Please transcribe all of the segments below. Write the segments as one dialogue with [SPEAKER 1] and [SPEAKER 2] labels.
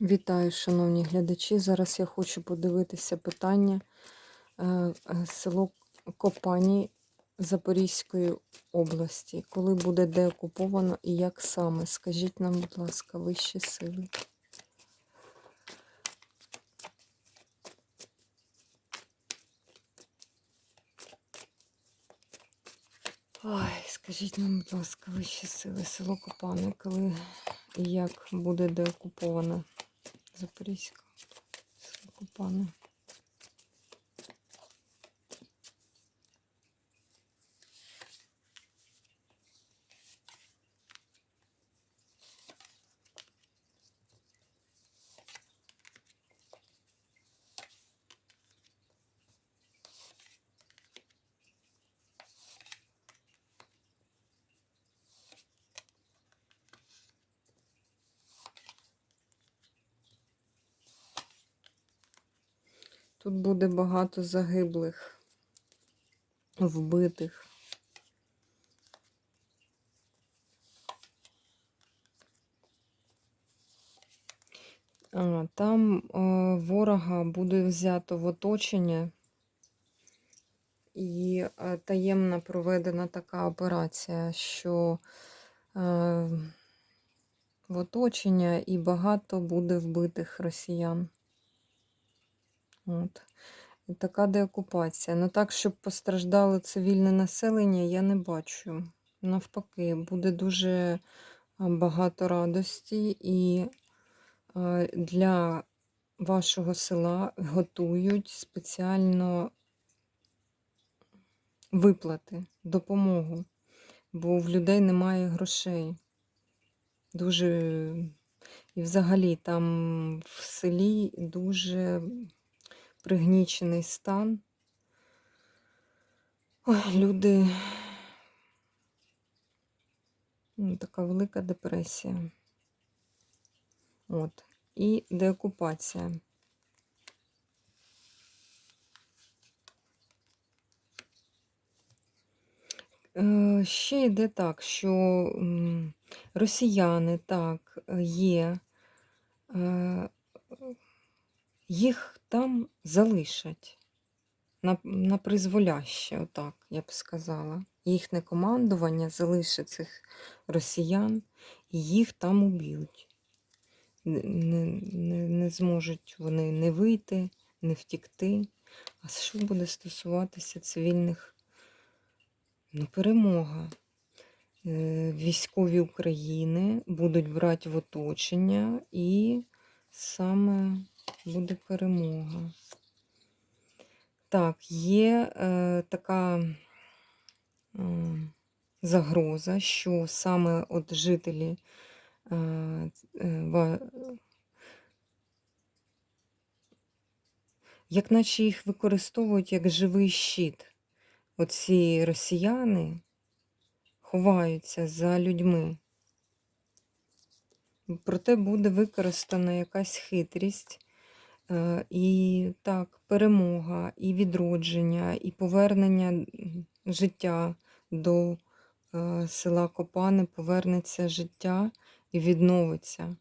[SPEAKER 1] Вітаю, шановні глядачі. Зараз я хочу подивитися питання е, е, село Копані Запорізької області. Коли буде деокуповано і як саме? Скажіть нам, будь ласка, вищі сили. Ой, скажіть нам, будь ласка, вищі сили, село Копани, коли і як буде деокуповано Запорізька. Село Тут буде багато загиблих, вбитих. А, Там е, ворога буде взято в оточення і е, таємно проведена така операція, що е, в оточення і багато буде вбитих росіян. От. Така деокупація. Ну так, щоб постраждало цивільне населення, я не бачу. Навпаки, буде дуже багато радості, і для вашого села готують спеціально виплати, допомогу, бо в людей немає грошей. Дуже і взагалі там в селі дуже пригнічений стан. Ой, люди, така велика депресія. От. І деокупація. Е, Ще йде так, що росіяни так є, е, їх там залишать на, на призволяще, отак я б сказала. Їхнє командування залишить цих росіян і їх там уб'ють. Не, не, не, не зможуть вони не вийти, не втікти. А що буде стосуватися цивільних? Ну, перемога. Е, Військові України будуть брати в оточення і саме буде перемога. Так, є е, така е, загроза, що саме от жителі е, е, як наче їх використовують як живий щит. Оці росіяни ховаються за людьми. Проте буде використана якась хитрість, і так, перемога, і відродження, і повернення життя до е, села Копани, повернеться життя і відновиться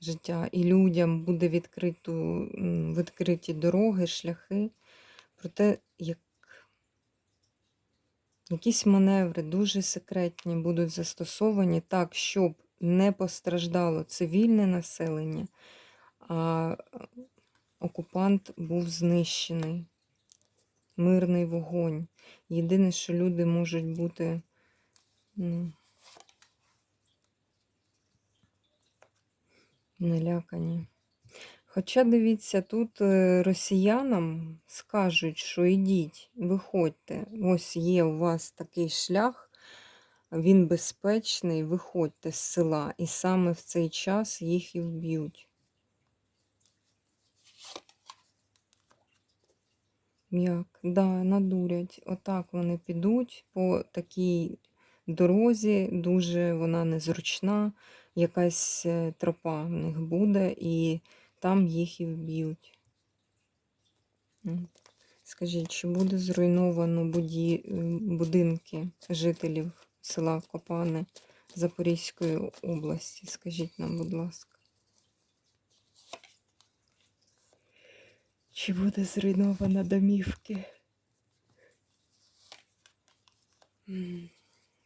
[SPEAKER 1] життя. І людям буде відкриту, відкриті дороги, шляхи. Проте, як якісь маневри дуже секретні будуть застосовані так, щоб не постраждало цивільне населення, а окупант був знищений. Мирний вогонь. Єдине, що люди можуть бути ну, налякані. Хоча, дивіться, тут е, росіянам скажуть, що ідіть, виходьте. Ось є у вас такий шлях, він безпечний, виходьте з села. І саме в цей час їх і вб'ють. Як? Да, надурять. Отак вони підуть по такій дорозі, дуже вона незручна, якась е, тропа в них буде, і там їх і вб'ють. Скажіть, чи буде зруйновано буді... будинки жителів села Копане Запорізької області? Скажіть нам, будь ласка. Чи буде зруйнована домівки?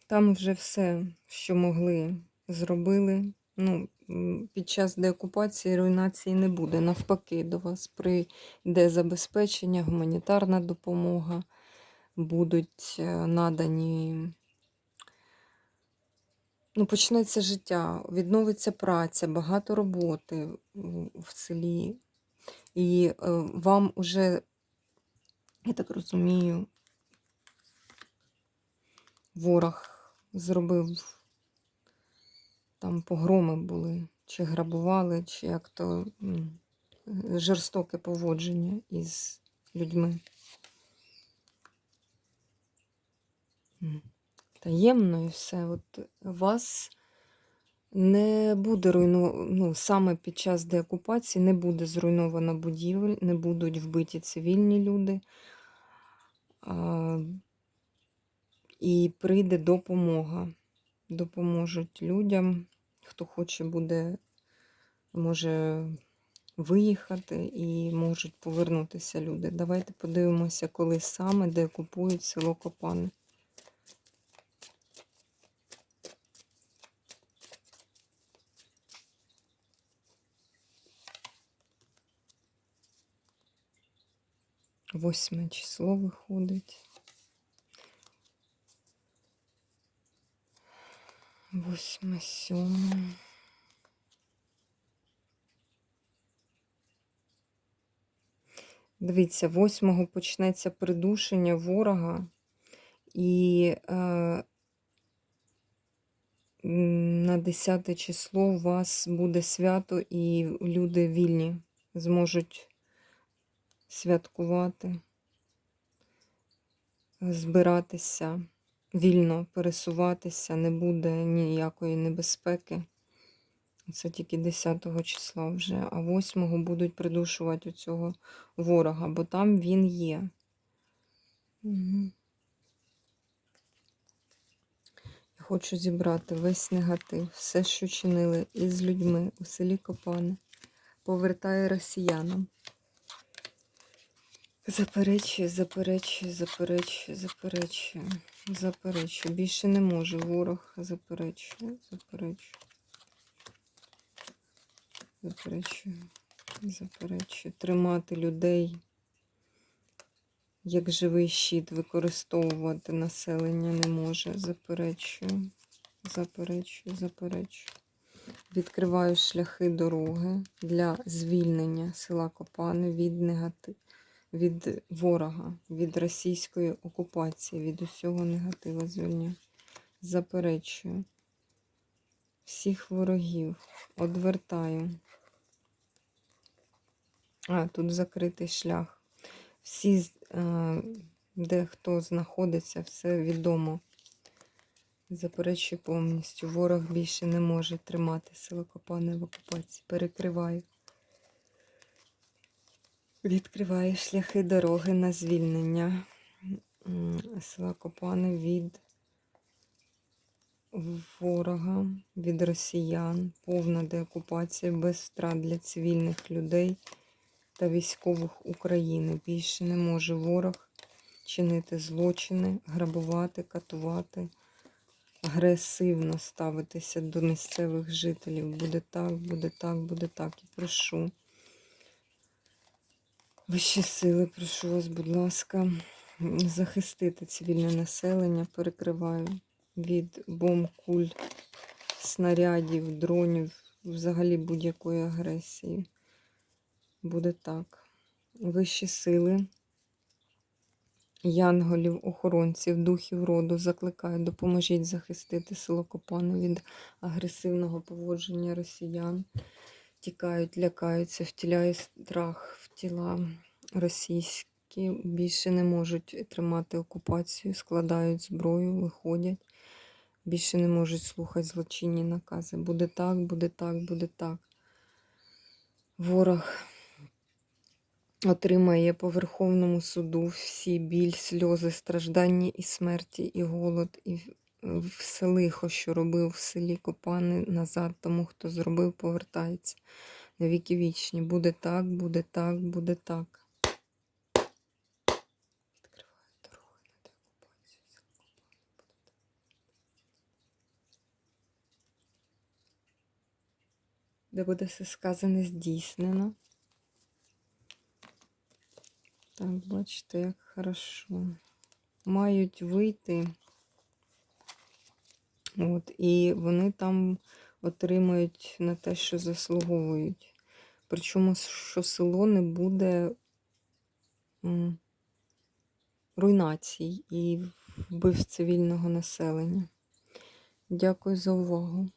[SPEAKER 1] Там вже все, що могли, зробили. Ну, під час деокупації руйнації не буде. Навпаки, до вас прийде забезпечення, гуманітарна допомога, будуть е, надані. Ну, почнеться життя, відновиться праця, багато роботи в- в селі. І е, вам уже, я так розумію, ворог зробив там погроми були, чи грабували, чи як то жорстоке поводження із людьми. Таємно і все. От вас не буде руйну... ну, саме під час деокупації не буде зруйнована будівель, не будуть вбиті цивільні люди. А, і прийде допомога. Допоможуть людям, хто хоче буде, може виїхати і можуть повернутися люди. Давайте подивимося, коли саме де купують село Копани. Восьме число виходить. Восьме, сьоме. Дивіться, восьмого почнеться придушення ворога, і е, на 10 число у вас буде свято, і люди вільні зможуть святкувати, збиратися, вільно пересуватися, не буде ніякої небезпеки. Це тільки 10 числа вже, а 8-го будуть придушувати цього ворога, бо там він є. Угу. Я хочу зібрати весь негатив, все, що чинили із людьми у селі Копани, повертаю росіянам. Заперечує, заперечує, заперечує, заперечує, заперечує. Більше не може ворог, заперечує, заперечує. Заперечую, заперечую. Тримати людей як живий щит, використовувати населення не може. Заперечую, заперечую, заперечую. Відкриваю шляхи дороги для звільнення села Копани від негативу, від ворога, від російської окупації, від усього негатива звільняю. Заперечую. Всіх ворогів одвертаю. А, тут закритий шлях. Всі, е, де хто знаходиться, все відомо. Заперечую повністю. Ворог більше не може тримати село Копане в окупації. Перекриваю. Відкриваю шляхи дороги на звільнення села Копане від ворога, від росіян, повна деокупація без втрат для цивільних людей та військових України. Більше не може ворог чинити злочини, грабувати, катувати, агресивно ставитися до місцевих жителів. Буде так, буде так, буде так. І прошу. Вищі сили, прошу вас, будь ласка, захистити цивільне населення, перекриваю від бомб, куль, снарядів, дронів, взагалі будь-якої агресії. Буде так. Вищі сили, янголів, охоронців, духів роду закликаю, допоможіть захистити село Копане від агресивного поводження росіян. Тікають, лякаються, втіляють страх тіла російські, більше не можуть тримати окупацію, складають зброю, виходять, більше не можуть слухати злочинні накази. Буде так, буде так, буде так. Ворог отримає по Верховному суду всі біль, сльози, страждання і смерті, і голод, і все лихо, що робив в селі Копани назад, тому хто зробив, повертається на віки вічні. Буде так, буде так, буде так. Де буде все сказане здійснено. Так, бачите, як хорошо. Мають вийти. От, і вони там отримають на те, що заслуговують. Причому, що село не буде руйнацій і вбив цивільного населення. Дякую за увагу.